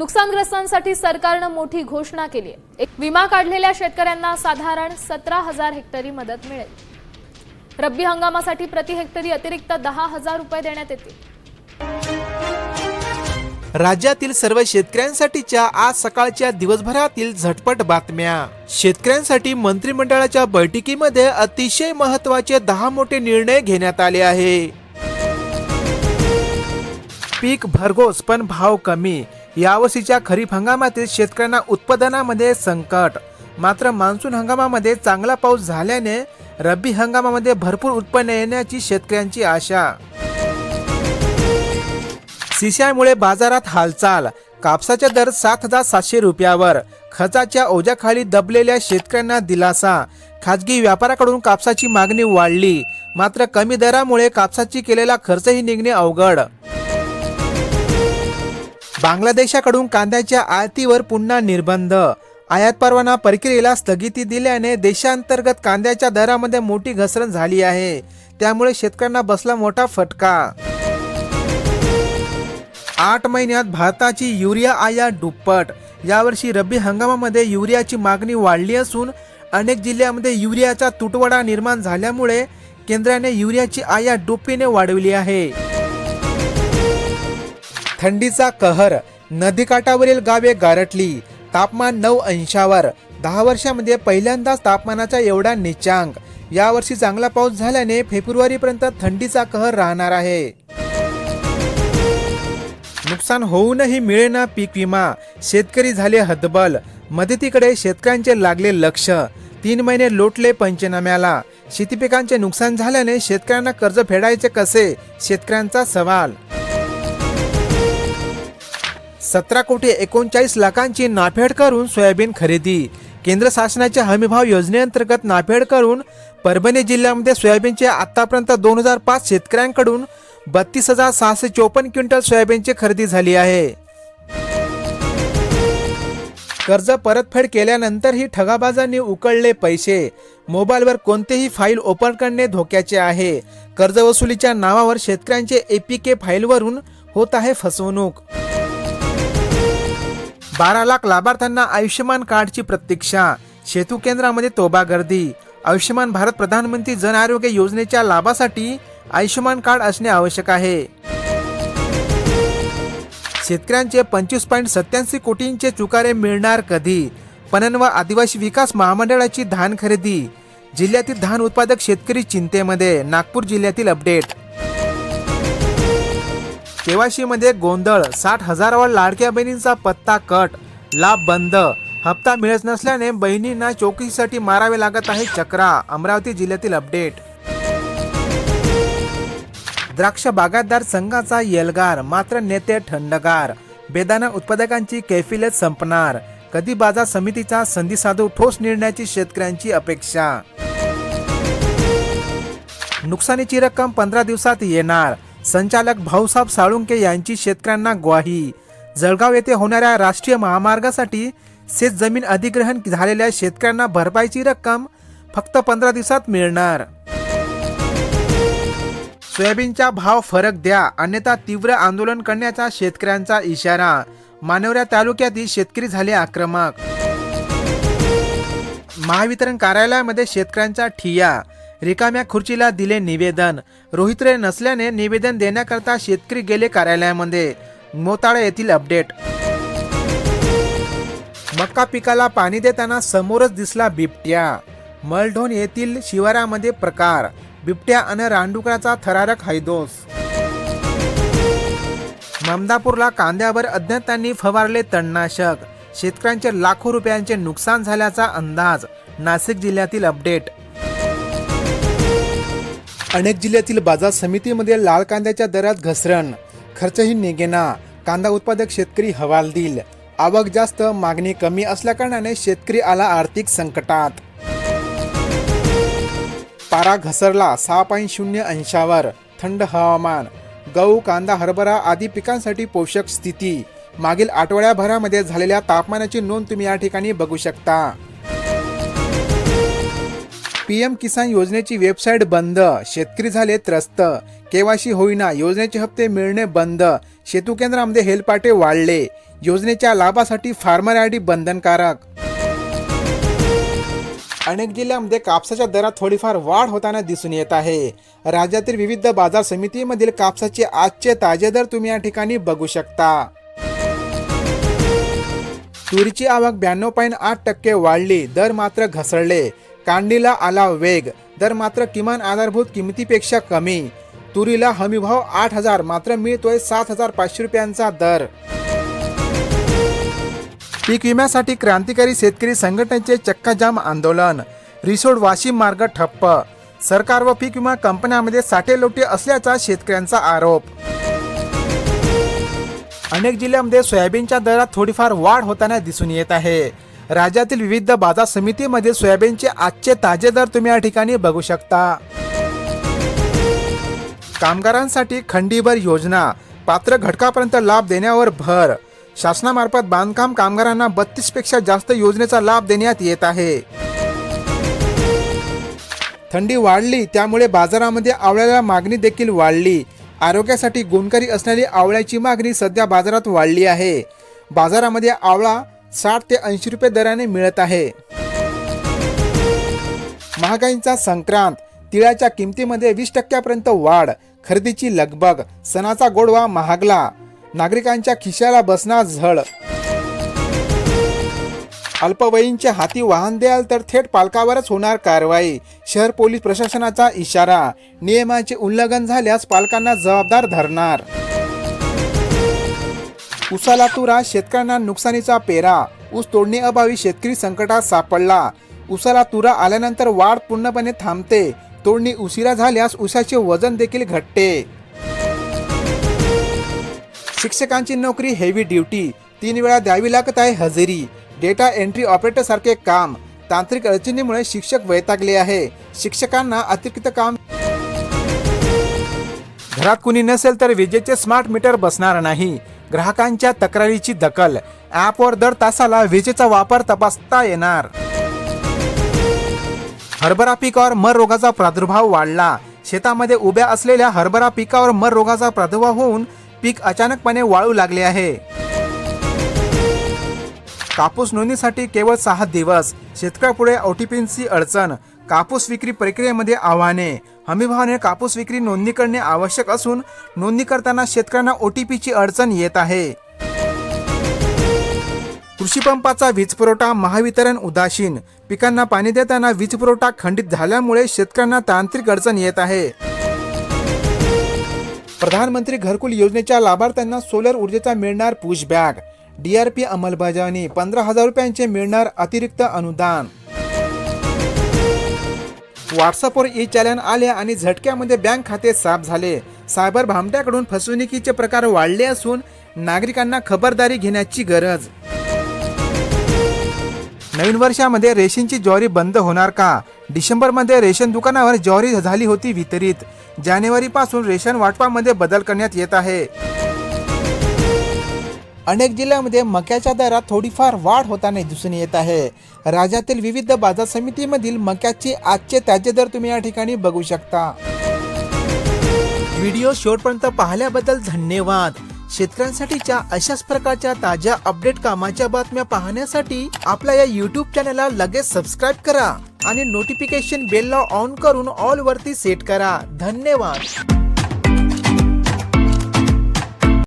नुकसानग्रस्तांसाठी सरकारनं मोठी घोषणा केली आहे. एक विमा काढलेल्या शेतकऱ्यांना साधारण सतरा हजार हेक्टरी मदत मिळेल. रब्बी हंगामासाठी प्रति हेक्टरी अतिरिक्त दहा हजार रुपये देण्यात येतील. राज्यातील सर्व शेतकऱ्यांसाठीच्या आज सकाळच्या दिवसभरातील झटपट बातम्या. शेतकऱ्यांसाठी मंत्रिमंडळाच्या बैठकीमध्ये अतिशय महत्त्वाचे दहा मोठे निर्णय घेण्यात आले आहे. पीक भरघोस पण भाव कमी. यावर्षीच्या खरीप हंगामातील शेतकऱ्यांना उत्पादनामध्ये संकट. मात्र मान्सून हंगामामध्ये चांगला पाऊस झाल्याने रब्बी हंगामामध्ये भरपूर उत्पन्न येण्याची शेतकऱ्यांची आशा. सीसीआयमुळे बाजारात हालचाल. कापसाचा दर सात हजार सातशे रुपयावर. खचाच्या ओझ्याखाली दबलेल्या शेतकऱ्यांना दिलासा. खाजगी व्यापाऱ्याकडून कापसाची मागणी वाढली. मात्र कमी दरामुळे कापसाची केलेला खर्चही निघणे अवघड. बांगलादेशाकडून कांद्याच्या आयातीवर पुन्हा निर्बंध. आयात परवाना प्रक्रियेला स्थगिती दिल्याने देशांतर्गत कांद्याच्या दरामध्ये मोठी घसरण झाली आहे. त्यामुळे शेतकऱ्यांना बसला मोठा फटका. आठ महिन्यात भारताची युरिया आयात दुप्पट. यावर्षी रब्बी हंगामामध्ये युरियाची मागणी वाढली असून अनेक जिल्ह्यामध्ये युरियाचा तुटवडा निर्माण झाल्यामुळे केंद्राने युरियाची आयात दुप्पटीने वाढवली आहे. थंडीचा कहर नदीकाठावरील गावे गारटली तापमान नऊ अंशावर. दहा वर्षामध्ये पहिल्यांदाच तापमानाचा एवढा निचांक. यावर्षी चांगला पाऊस झाल्याने फेब्रुवारीपर्यंत थंडीचा कहर राहणार आहे. नुकसान होऊनही मिळेना पीक विमा. शेतकरी झाले हतबल. मदतीकडे शेतकऱ्यांचे लागले लक्ष. तीन महिने लोटले पंचनाम्याला. शेती पिकांचे नुकसान झाल्याने शेतकऱ्यांना कर्ज फेडायचे कसे? शेतकऱ्यांचा सवाल. सतरा कोटी एकोणचाळीस लाखांची नाफेड करून सोयाबीन खरेदी. केंद्र शासनाच्या हमीभाव योजनेअंतर्गत नाफेड करून परभणी जिल्ह्यामध्ये सोयाबीनचे आतापर्यंत दोन हजार पाच शेतकऱ्यांकडून बत्तीस हजार सहाशे चोपन्न क्विंटल सोयाबीनची खरेदी झाली आहे. कर्ज परतफेड केल्यानंतरही ठगाबाजांनी उकळले पैसे. मोबाईलवर कोणतेही फाईल ओपन करणे धोक्याचे आहे. कर्ज वसुलीच्या नावावर शेतकऱ्यांचे एपीके फाईलवरून होत आहे फसवणूक. बारा लाख लाभार्थ्यांना आयुष्यमान कार्डची प्रतीक्षा. सेतू केंद्रामध्ये तोबा गर्दी. आयुष्यमान भारत प्रधानमंत्री जन आरोग्य योजनेच्या लाभासाठी आयुष्यमान कार्ड असणे आवश्यक आहे. शेतकऱ्यांचे पंचवीस पॉईंट सत्याऐंशी कोटींचे चुकारे मिळणार कधी? पणन व आदिवासी विकास महामंडळाची धान खरेदी. जिल्ह्यातील धान उत्पादक शेतकरी चिंतेमध्ये. नागपूर जिल्ह्यातील अपडेट केवाशी मध्ये गोंधळ साठ हजारावर लाडक्या बहिणींचा पत्ता कट लाभ बंद. हप्ता मिळत नसल्याने बहिणींना चौकशीसाठी मारावे लागत आहे चक्रा अमरावती जिल्ह्यातील अपडेट. द्राक्ष बागायतदार संघाचा येलगार मात्र नेते थंडगार. बेदाना उत्पादकांची कैफिलत संपणार. कधी बाजार समितीचा संधी साधू ठोस निर्णयाची शेतकऱ्यांची अपेक्षा. नुकसानीची रक्कम पंधरा दिवसात येणार. संचालक भाऊसाहेब साळुंके यांची शेतकऱ्यांना ग्वाही. जळगाव येथे होणाऱ्या राष्ट्रीय महामार्गासाठी शेत जमीन अधिग्रहण झालेल्या शेतकऱ्यांना भरपाईची रक्कम फक्त पंधरा दिवसात मिळणार. सोयाबीनचा भाव फरक द्या अन्यथा तीव्र आंदोलन करण्याचा शेतकऱ्यांचा इशारा. मानवऱ्या तालुक्यातील शेतकरी झाले आक्रमक. महावितरण कार्यालयामध्ये शेतकऱ्यांचा ठिया रिकाम्या खुर्चीला दिले निवेदन. रोहित्रे नसल्याने निवेदन देण्याकरता शेतकरी गेले कार्यालयामध्ये. मोताळा येथील अपडेट. मक्का पिकाला पाणी देताना समोरच दिसला बिबट्या. मलढोण येथील शिवारामध्ये प्रकार. बिबट्या आणि रानडुकराचा थरारक हैदोस. ममदापूरला कांद्यावर अज्ञातांनी फवारले तणनाशक. शेतकऱ्यांचे लाखो रुपयांचे नुकसान झाल्याचा अंदाज. नाशिक जिल्ह्यातील अपडेट. अनेक जिल्ह्यातील बाजार समितीमध्ये लाल कांद्याच्या दरात घसरण. खर्चही निघेना कांदा उत्पादक शेतकरी हवालदिल आवक जास्त मागणी कमी असल्याकारणाने शेतकरी आला आर्थिक संकटात. पारा घसरला सहा पॉईंट शून्य अंशावर. थंड हवामान. गहू कांदा हरभरा आदी पिकांसाठी पोषक स्थिती. मागील आठवड्याभरामध्ये झालेल्या तापमानाची नोंद तुम्ही या ठिकाणी बघू शकता. पीएम किसान योजनेची वेबसाईट बंद शेतकरी झाले त्रस्त केवाशी होईना योजनेचे हप्ते मिळणे बंद शेतू केंद्रामध्ये हेलपाटे वाढले योजनेच्या लाभासाठी फार्मर आय डी बंधनकारक. अनेक जिल्ह्यामध्ये कापसाच्या दरात थोडीफार वाढ होताना दिसून येत आहे. राज्यातील विविध बाजार समितीमधील कापसाचे आजचे ताजे दर तुम्ही या ठिकाणी बघू शकता. तुरीची आवक ब्याण्णव पॉईंट आठ टक्के वाढली दर मात्र घसरले. कांडीला आला वेग. दर मात्र किमान आधारभूत किमतीपेक्षा कमी. तुरीला हमीभाव आठ हजार मात्र मिळतोय सात हजार पाचशे रुपयांचा दर. पीक विम्यासाठी क्रांतिकारी शेतकरी संघटनेचे चक्काजाम आंदोलन. रिसोड वाशिम मार्ग ठप्प. सरकार व पीक विमा कंपन्यांमध्ये साठेलोटे असल्याचा शेतकऱ्यांचा आरोप. अनेक जिल्ह्यांमध्ये सोयाबीनच्या दरात थोडीफार वाढ होताना दिसून येत आहे. राज्यातील विविध बाजार समितीमध्ये सोयाबीनचे आजचे ताजे दर तुम्ही या ठिकाणी बघू शकता. कामगारांसाठी खंडीभर योजना. पात्र घटकापर्यंत लाभ देण्यावर भर. शासनामार्फत बांधकाम कामगारांना बत्तीसपेक्षा जास्त योजनेचा लाभ देण्यात येत आहे. थंडी वाढली त्यामुळे बाजारामध्ये आवळ्याला मागणी देखील वाढली. आरोग्यासाठी गुणकारी असणारी आवळ्याची मागणी सध्या बाजारात वाढली आहे. बाजारामध्ये आवळा साठ ते ऐंशी रुपये दराने मिळत आहे. महागाईंचा संक्रांत तिळाच्या किमतीमध्ये वीस टक्क्यापर्यंत वाढ खरेदीची लगबग सणाचा गोडवा महागला नागरिकांच्या खिशाला बसणार झळ. अल्पवयींच्या हाती वाहन द्याल तर थेट पालकावरच होणार कारवाई शहर पोलीस प्रशासनाचा इशारा नियमाचे उल्लंघन झाल्यास पालकांना जबाबदार धरणार. उसाला तुरा शेतकऱ्यांना नुकसानीचा पेरा. ऊस तोडणी अभावी शेतकरी संकटात सापडला. उसाला तुरा आल्यानंतर वाढ पूर्णपणे थांबते. तोडणी उशिरा झाल्यास उसाचे वजन देखील घटते. शिक्षकांची नोकरी हेवी ड्युटी तीन वेळा द्यावी लागत आहे हजेरी. डेटा एंट्री ऑपरेटर सारखे काम. तांत्रिक अडचणीमुळे शिक्षक वैतागले आहे. शिक्षकांना अतिरिक्त काम घरात कुणी नसेल तर विजेचे स्मार्ट मीटर बसणार नाही. ग्राहकांच्या तक्रारीची दखल. ॲपवर दर तासाला विजेचा वापर तपासता येणार. हरभरा पिकावर मर रोगाचा प्रादुर्भाव वाढला. शेतामध्ये उभ्या असलेल्या हरभरा पिकावर मर रोगाचा प्रादुर्भाव होऊन पीक अचानकपणे वाळू लागले आहे. कापूस नोंदणीसाठी केवळ सहा दिवस. शेतकऱ्यापुढे ओटीपीची अडचण. कापूस विक्री प्रक्रियेमध्ये आव्हाने. हमीभावाने कापूस विक्री नोंदणी करणे आवश्यक असून नोंदणी करताना शेतकऱ्यांना ओटीपीची अडचण येत आहे. कृषी पंपाचा वीज पुरवठा महावितरण उदासीन. पिकांना पाणी देताना वीज पुरवठा खंडित झाल्यामुळे शेतकऱ्यांना तांत्रिक अडचण येत आहे. प्रधानमंत्री घरकुल योजनेच्या लाभार्थ्यांना सोलर ऊर्जेचा मिळणार पुशबॅक डीआरपी अंमलबजावणी पंधरा हजार रुपयांचे मिळणार अतिरिक्त अनुदान. व्हॉट्सअपवर ई चॅलन आले आणि झटक्यामध्ये बँक खाते साफ झाले. सायबर भामट्याकडून फसवणुकीचे प्रकार वाढले असून नागरिकांना खबरदारी घेण्याची गरज. नवीन वर्षामध्ये रेशनची ज्वारी बंद होणार का? डिसेंबरमध्ये रेशन दुकानावर ज्वारी झाली होती वितरित. जानेवारीपासून रेशन वाटपामध्ये बदल करण्यात येत आहे. अनेक जिल्ह्यांमध्ये मक्याच्या दरात थोडीफार वाढ होताना दिसून येत आहे. राज्यातील विविध बाजार समितीमधील मक्याचे आजचे ताजे दर तुम्ही या ठिकाणी बघू शकता. व्हिडिओ शेवटपर्यंत पाहिल्याबद्दल धन्यवाद. शेतकऱ्यांसाठीच्या अशाच प्रकारच्या ताज्या अपडेट कामाच्या बातम्या पाहण्यासाठी आपल्या या युट्यूब चॅनलला लगेच सबस्क्राईब करा आणि नोटिफिकेशन बेलला ऑन करून ऑल वरती सेट करा. धन्यवाद.